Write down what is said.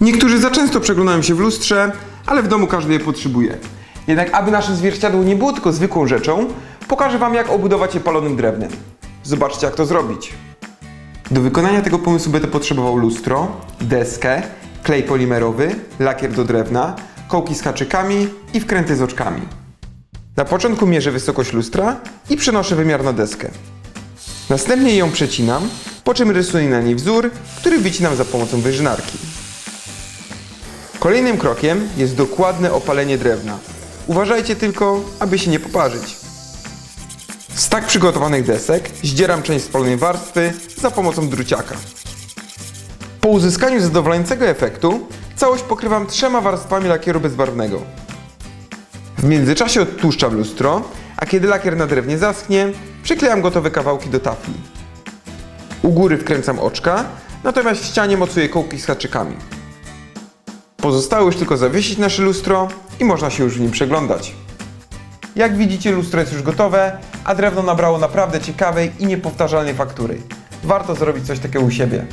Niektórzy za często przeglądają się w lustrze, ale w domu każdy je potrzebuje. Jednak aby nasze zwierciadło nie było tylko zwykłą rzeczą, pokażę Wam jak obudować je palonym drewnem. Zobaczcie jak to zrobić. Do wykonania tego pomysłu będę potrzebował lustro, deskę, klej polimerowy, lakier do drewna, kołki z haczykami i wkręty z oczkami. Na początku mierzę wysokość lustra i przenoszę wymiar na deskę. Następnie ją przecinam, po czym rysuję na niej wzór, który wycinam za pomocą wyżynarki. Kolejnym krokiem jest dokładne opalenie drewna. Uważajcie tylko, aby się nie poparzyć. Z tak przygotowanych desek zdzieram część spalonej warstwy za pomocą druciaka. Po uzyskaniu zadowalającego efektu całość pokrywam trzema warstwami lakieru bezbarwnego. W międzyczasie odtłuszczam lustro, a kiedy lakier na drewnie zaschnie, przyklejam gotowe kawałki do tafli. U góry wkręcam oczka, natomiast w ścianie mocuję kołki z haczykami. Pozostało już tylko zawiesić nasze lustro i można się już w nim przeglądać. Jak widzicie, lustro jest już gotowe, a drewno nabrało naprawdę ciekawej i niepowtarzalnej faktury. Warto zrobić coś takiego u siebie.